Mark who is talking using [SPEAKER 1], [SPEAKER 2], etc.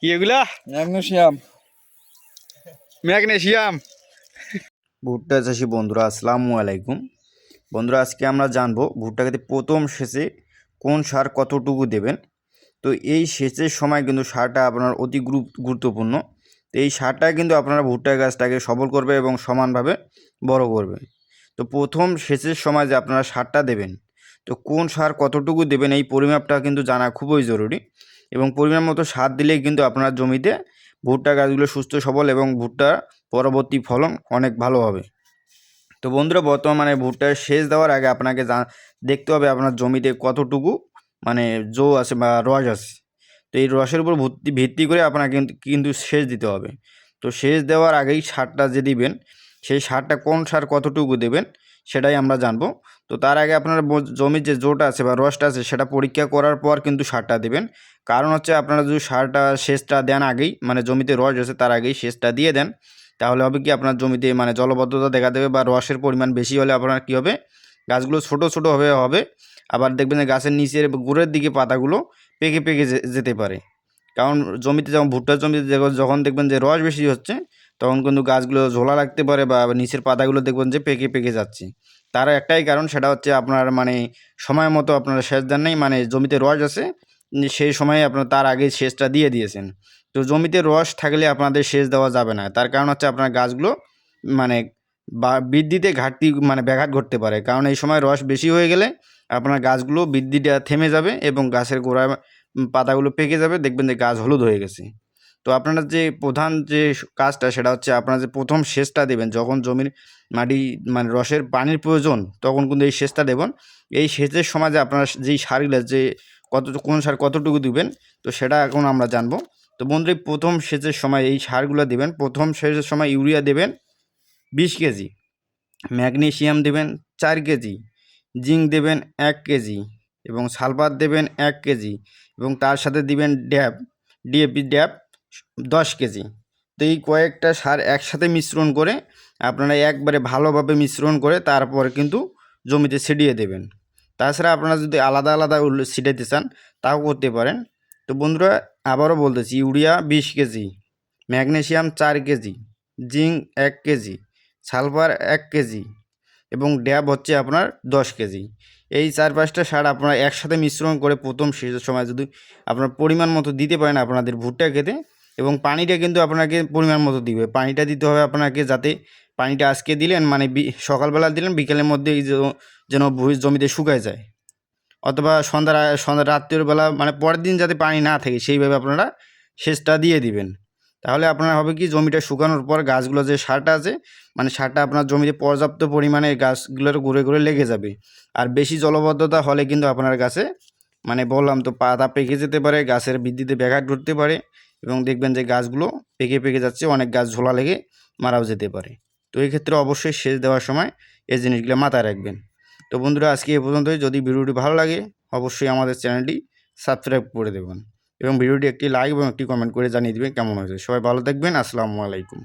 [SPEAKER 1] কি এগুলা?
[SPEAKER 2] Magnesium
[SPEAKER 1] magnesium.
[SPEAKER 3] ভুট্টা চাষি বন্ধুরা আসসালামু আলাইকুম। বন্ধুরা আজকে আমরা জানব ভুট্টা খেতে প্রথম সেচে কোন সার কতটুকু দেবেন। তো এই সেচের সময় কিন্তু সারটা আপনার অতি গুরু- গুরুত্বপূর্ণ। তো এই সারটা কিন্তু আপনারা ভুট্টা গাছটাকে সবল করবে এবং সমানভাবে বড় করবে। তো প্রথম সেচের সময় যে আপনারা সারটা দেবেন তো কোন সার কতটুকু দেবেন এই পরিমাপটা কিন্তু জানা খুবই জরুরি এবং পরিমাণ মতো সার দিলেই কিন্তু আপনার জমিতে ভুট্টা গাছগুলো সুস্থ, সবল এবং ভুট্টার পরবর্তী ফলন অনেক ভালো হবে। তো বন্ধুরা, বর্তমানে ভুট্টার সেচ দেওয়ার আগে আপনাকে দেখতে হবে আপনার জমিতে কতটুকু মানে জো আছে বা রস আছে। তো এই রসের উপর ভিত্তি ভিত্তি করে আপনাকে কিন্তু কিন্তু সেচ দিতে হবে। তো সেচ দেওয়ার আগেই সারটা যে দিবেন, সেই সারটা কোন সার কতটুকু দেবেন সেটাই আমরা জানব। তো তার আগে আপনার জমির যে জোটা আছে বা রসটা আছে সেটা পরীক্ষা করার পর কিন্তু সারটা দেবেন। কারণ হচ্ছে আপনারা যদি সারটা, সেচটা দেন আগেই মানে জমিতে রস আছে তার আগেই সেচটা দিয়ে দেন, তাহলে হবে কি আপনার জমিতে মানে জলবদ্ধতা দেখা দেবে বা রসের পরিমাণ বেশি হলে আপনার কী হবে? গাছগুলো ছোট ছোট হবে হবে। আবার দেখবেন যে গাছের নিচের গুড়ের দিকে পাতাগুলো পেকে পেকে যেতে পারে। কারণ জমিতে যখন, ভুট্টার জমিতে যখন দেখবেন যে রস বেশি হচ্ছে তখন কিন্তু গাছগুলো ঝোলা লাগতে পারে বা নিচের পাতাগুলো দেখবেন যে পেকে পেকে যাচ্ছে। তার একটাই কারণ সেটা হচ্ছে আপনার মানে সময় মতো আপনারা সেচ দেন নাই মানে জমিতে রস আছে সেই সময়ে আপনার তার আগে সেচটা দিয়ে দিয়েছেন। তো জমিতে রস থাকলে আপনাদের সেচ দেওয়া যাবে না। তার কারণ হচ্ছে আপনার গাছগুলো মানে বা বৃদ্ধিতে ঘাটতি মানে ব্যাঘাত ঘটতে পারে। কারণ এই সময় রস বেশি হয়ে গেলে আপনার গাছগুলো বৃদ্ধিটা থেমে যাবে এবং গাছের উম, পাতাগুলো পেকে যাবে। দেখবেন যে গাছ হলুদ হয়ে গেছে। তো আপনারা যে প্রধান যে কাজটা সেটা হচ্ছে আপনারা যে প্রথম সেচটা দেবেন, যখন জমির মাটি মানে রসের পানির প্রয়োজন, তখন কিন্তু এই সেচটা দেবেন। এই সেচের সময় যে আপনারা যেই সারগুলো, যে কত, কোন সার কতটুকু দিবেন, তো সেটা এখন আমরা জানব। তো বন্ধুরা প্রথম সেচের সময় এই সারগুলো দেবেন, প্রথম সেচের সময় ইউরিয়া দেবেন বিশ কেজি, ম্যাগনেশিয়াম দেবেন চার কেজি, জিঙ্ক দেবেন এক কেজি এবং সালফার দেবেন এক কেজি এবং তার সাথে দিবেন ড্যাব, ডিএপি ড্যাব দশ কেজি। তো এই কয়েকটা সার একসাথে মিশ্রণ করে আপনারা একবারে ভালোভাবে মিশ্রণ করে তারপর কিন্তু জমিতে ছিটিয়ে দেবেন। তাছাড়া আপনারা যদি আলাদা আলাদা ছিটাইতে চান, তাও করতে পারেন। তো বন্ধুরা, আবারও বলতেছি, ইউরিয়া বিশ কেজি, ম্যাগনেশিয়াম চার কেজি, জিঙ্ক এক কেজি, সালফার এক কেজি এবং ড্যাব হচ্ছে আপনার দশ কেজি। এই চার পাঁচটা সার আপনারা একসাথে মিশ্রণ করে প্রথম সময় যদি আপনার পরিমাণ মতো দিতে পারেন আপনাদের ভুট্টা খেতে এবং পানিটা কিন্তু আপনাকে পরিমাণ মতো দিবে। পানিটা দিতে হবে আপনাকে যাতে পানিটা আজকে দিলেন মানে সকালবেলা দিলেন, বিকেলের মধ্যে এই যেন জমিতে শুকায় যায়। অথবা সন্ধ্যা সন্ধ্যা রাত্রের বেলা মানে পরের দিন যাতে পানি না থাকে, সেইভাবে আপনারা সেচটা দিয়ে দিবেন। তাহলে আপনার হবে কি, জমিটা শুকানোর পর গাছগুলো যে সারটা আছে মানে সারটা আপনার জমিতে পর্যাপ্ত পরিমাণে গাছগুলোর ঘুরে ঘুরে লেগে যাবে। আর বেশি জলবদ্ধতা হলে কিন্তু আপনার গাছে মানে বললাম তো, পাতা পেকে যেতে পারে, গাছের বৃদ্ধিতে ব্যাঘাত ঘটতে পারে। এবং দেখবেন যে গাছগুলো পেকে পেকে যাচ্ছে, অনেক গাছ ঝোলা লেগে মারাও যেতে পারে। তো এই ক্ষেত্রে অবশ্যই সেচ দেওয়ার সময় এই জিনিসগুলো মাথায় রাখবেন। তো বন্ধুরা, আজকে এ পর্যন্তই। যদি ভিডিওটি ভালো লাগে, অবশ্যই আমাদের চ্যানেলটি সাবস্ক্রাইব করে দেবেন এবং ভিডিওটি একটি লাইক এবং একটি কমেন্ট করে জানিয়ে দেবেন কেমন হয়েছে। সবাই ভালো থাকবেন। আসসালামু আলাইকুম।